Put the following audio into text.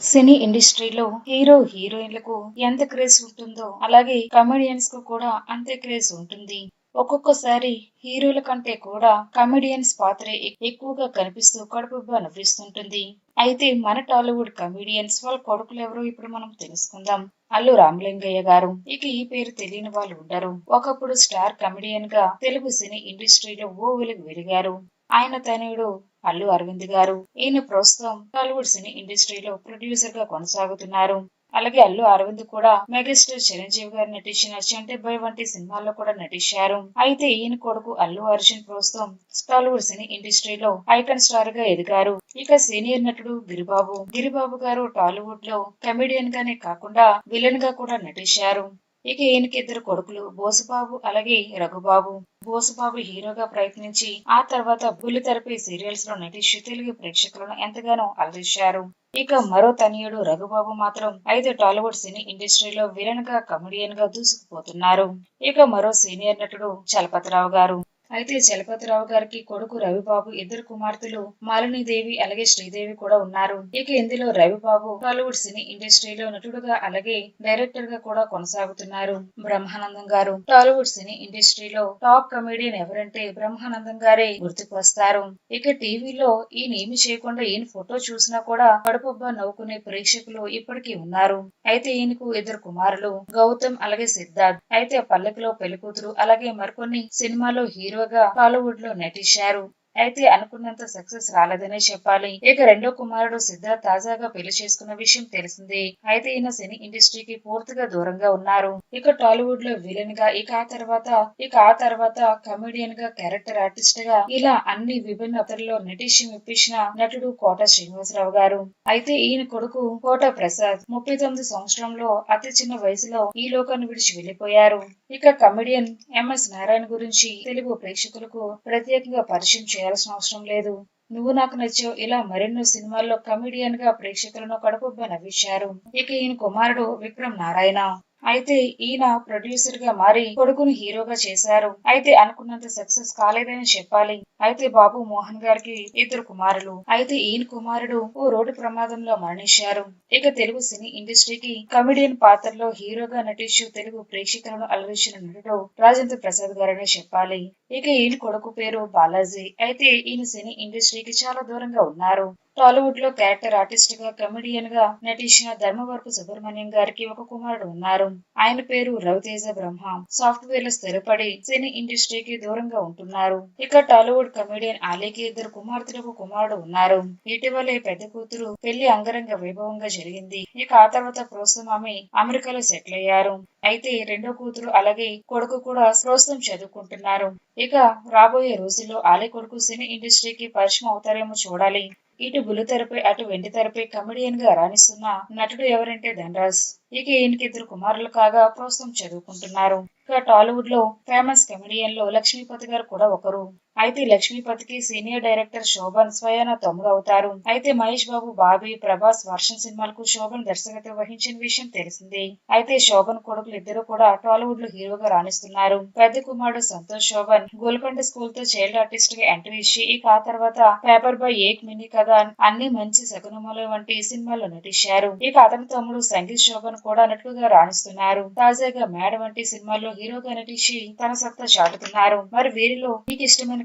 సినీ ఇండస్ట్రీలో హీరో హీరోయిన్లకు ఎంత క్రేజ్ ఉంటుందో అలాగే కమెడియన్స్కు కూడా అంతే క్రేజ్ ఉంటుంది. ఒక్కొక్కసారి హీరోల కంటే కూడా కమెడియన్స్ పాత్రే ఎక్కువగా కనిపిస్తూ కడుపుగా నవ్విస్తుంటుంది. అయితే మన టాలీవుడ్ కమెడియన్స్ వాళ్ళ కొడుకులు ఎవరో ఇప్పుడు మనం తెలుసుకుందాం. అల్లు రామలింగయ్య గారు. ఇక ఈ పేరు తెలియని వాళ్ళు ఉండరు. ఒకప్పుడు స్టార్ కమెడియన్గా తెలుగు సినీ ఇండస్ట్రీలో ఓ వెలుగు వెలిగారు ఆయన తనయుడు అల్లు అరవింద్ గారు. ఈయన ప్రస్తుతం టాలీవుడ్ సినీ ఇండస్ట్రీలో ప్రొడ్యూసర్గా కొనసాగుతున్నారు. అలాగే అల్లు అరవింద్ కూడా మెగాస్టార్ చిరంజీవి గారు నటించిన చంటిబాయ్ వంటి సినిమాల్లో కూడా నటించారు. అయితే ఈయన కొడుకు అల్లు అర్జున్ ప్రస్తుతం టాలీవుడ్ సినీ ఇండస్ట్రీలో ఐకాన్ స్టార్గా ఎదిగారు. ఇక సీనియర్ నటుడు గిరిబాబు. గిరిబాబు గారు టాలీవుడ్లో కమెడియన్ గానే కాకుండా విలన్గా కూడా నటించారు. ఇక ఈయనకి ఇద్దరు కొడుకులు బోసుబాబు అలాగే రఘుబాబు. బోసుబాబు హీరోగా ప్రయత్నించి ఆ తర్వాత బుల్లితెరపై సీరియల్స్లో నటించి తెలుగు ప్రేక్షకులను ఎంతగానో అలరించారు. ఇక మరో తనయుడు రఘుబాబు మాత్రం అయితే టాలీవుడ్ సినీ ఇండస్ట్రీలో విలన్గా కమెడియన్గా దూసుకుపోతున్నారు. ఇక మరో సీనియర్ నటుడు చలపతిరావు గారు. అయితే చలపతిరావు గారికి కొడుకు రవిబాబు ఇద్దరు కుమార్తెలు మాలినీదేవి అలాగే శ్రీదేవి కూడా ఉన్నారు. ఇక ఇందులో రవిబాబు టాలీవుడ్ సినీ ఇండస్ట్రీలో నటుడుగా అలాగే డైరెక్టర్గా కూడా కొనసాగుతున్నారు. బ్రహ్మానందం గారు టాలీవుడ్ సినీ ఇండస్ట్రీలో టాప్ కమెడియన్ ఎవరంటే బ్రహ్మానందం గారే గుర్తుకు వస్తారు ఇక టీవీలో ఈయన ఏమి చేయకుండా ఈయన ఫోటో చూసినా కూడా కడుపుబ్బా నవ్వుకునే ప్రేక్షకులు ఇప్పటికీ ఉన్నారు. అయితే ఈయనకు ఇద్దరు కుమారులు గౌతమ్ అలాగే సిద్ధార్థ్. అయితే పల్లకిలో పెళ్ళికూతురు అలాగే మరికొన్ని సినిమాలో హీరో హీరోగా టాలీవుడ్లో నటించారు. అయితే అనుకున్నంత సక్సెస్ రాలేదనే చెప్పాలి. ఇక రెండో కుమారుడు సిద్ధార్థ్ తాజాగా పెళ్ళి చేసుకున్న విషయం తెలిసింది. అయితే ఈయన సినీ ఇండస్ట్రీకి పూర్తిగా దూరంగా ఉన్నారు. ఇక టాలీవుడ్లో విలన్గా ఇక ఆ తర్వాత ఇక ఆ తర్వాత కమెడియన్గా క్యారెక్టర్ ఆర్టిస్ట్గా ఇలా అన్ని విభిన్న పాత్రల్లో నటించి మెప్పించిన నటుడు కోట శ్రీనివాసరావు గారు. అయితే ఈయన కొడుకు కోట ప్రసాద్ ముప్పై తొమ్మిది సంవత్సరంలో అతి చిన్న వయసులో ఈ లోకాన్ని విడిచి వెళ్ళిపోయారు ఇక కమెడియన్ ఎంఎస్ నారాయణ గురించి తెలుగు ప్రేక్షకులకు ప్రత్యేకంగా పరిచయం చేయాల్సిన అవసరం లేదు. నువ్వు నాకు నచ్చావు. ఇలా మరెన్నో సినిమాల్లో కమెడియన్గా ప్రేక్షకులను కడుపుబ్బ నవ్వించారు. ఇక ఈయన కుమారుడు విక్రమ్ నారాయణ. అయితే ఈయన ప్రొడ్యూసర్గా మారి కొడుకును హీరోగా చేశారు. అయితే అనుకున్నంత సక్సెస్ కాలేదని చెప్పాలి. అయితే బాబు మోహన్ గారికి ఇద్దరు కుమారులు. అయితే ఈయన కుమారుడు ఓ రోడ్డు ప్రమాదంలో మరణించారు. ఇక తెలుగు సినీ ఇండస్ట్రీకి కమెడియన్ పాత్రలో హీరోగా నటించు తెలుగు ప్రేక్షకులను అలరించిన నటుడు రాజేంద్ర ప్రసాద్ గారనే చెప్పాలి. ఇక ఈయన కొడుకు పేరు బాలాజీ. అయితే ఈయన సినీ ఇండస్ట్రీకి చాలా దూరంగా ఉన్నారు. టాలీవుడ్లో క్యారెక్టర్ ఆర్టిస్ట్గా కమెడియన్గా నటించిన ధర్మవరపు సుబ్రహ్మణ్యం గారికి ఒక కుమారుడు ఉన్నారు. ఆయన పేరు రవితేజ బ్రహ్మ. సాఫ్ట్వేర్లో స్థిరపడి సినీ ఇండస్ట్రీకి దూరంగా ఉంటున్నారు. ఇక టాలీవుడ్ కమెడియన్ ఆలీకి ఇద్దరు కుమార్తెలకు కుమారుడు ఉన్నారు. ఇటీవలే పెద్ద కూతురు పెళ్ళి అంగరంగ వైభవంగా జరిగింది. ఇక ఆ తర్వాత ప్రస్తుతం ఆమె అమెరికాలో సెటిల్ అయ్యారు. అయితే రెండో కూతురు అలాగే కొడుకు కూడా ప్రస్తుతం చదువుకుంటున్నారు. ఇక రాబోయే రోజుల్లో ఆలే కొడుకు సినీ ఇండస్ట్రీకి పరిచయం అవుతారేమో చూడాలి. ఇటు బుల్లితెరపై అటు వెండి తెరపై కమెడియన్గా రాణిస్తున్న నటుడు ఎవరంటే ధనరాజ్. ఇక ఈయనకి ఇద్దరు కుమారులు కాగా ప్రస్తుతం చదువుకుంటున్నారు. ఇక టాలీవుడ్లో ఫేమస్ కమెడియన్లో లక్ష్మీపతి గారు కూడా ఒకరు. అయితే లక్ష్మీపతికి సీనియర్ డైరెక్టర్ శోభన్ స్వయాన తమ్ముడు అవుతారు అయితే మహేష్ బాబు బాబీ ప్రభాస్ వర్షన్ సినిమాలకు శోభన్ దర్శకత్వం వహించిన విషయం తెలిసిందే. అయితే శోభన్ కొడుకులు ఇద్దరు కూడా టాలీవుడ్లో హీరోగా రాణిస్తున్నారు. పెద్ద కుమారుడు సంతోష్ శోభన్ గోల్కొండ స్కూల్తో చైల్డ్ ఆర్టిస్ట్గా ఎంట్రీ ఇచ్చి ఇక ఆ తర్వాత పేపర్ బాయ్ ఏక్ మినీ కథ అన్ని మంచి సగునములు వంటి సినిమాల్లో నటించారు. ఇక అతని తమ్ముడు సంగీత్ శోభన్ కూడా నటుగా రాణిస్తున్నారు. తాజాగా మేడ వంటి సినిమాల్లో హీరోగా నటించి తన సత్తా చాటుతున్నారు. మరి వీరిలో మీకు ఇష్టమైన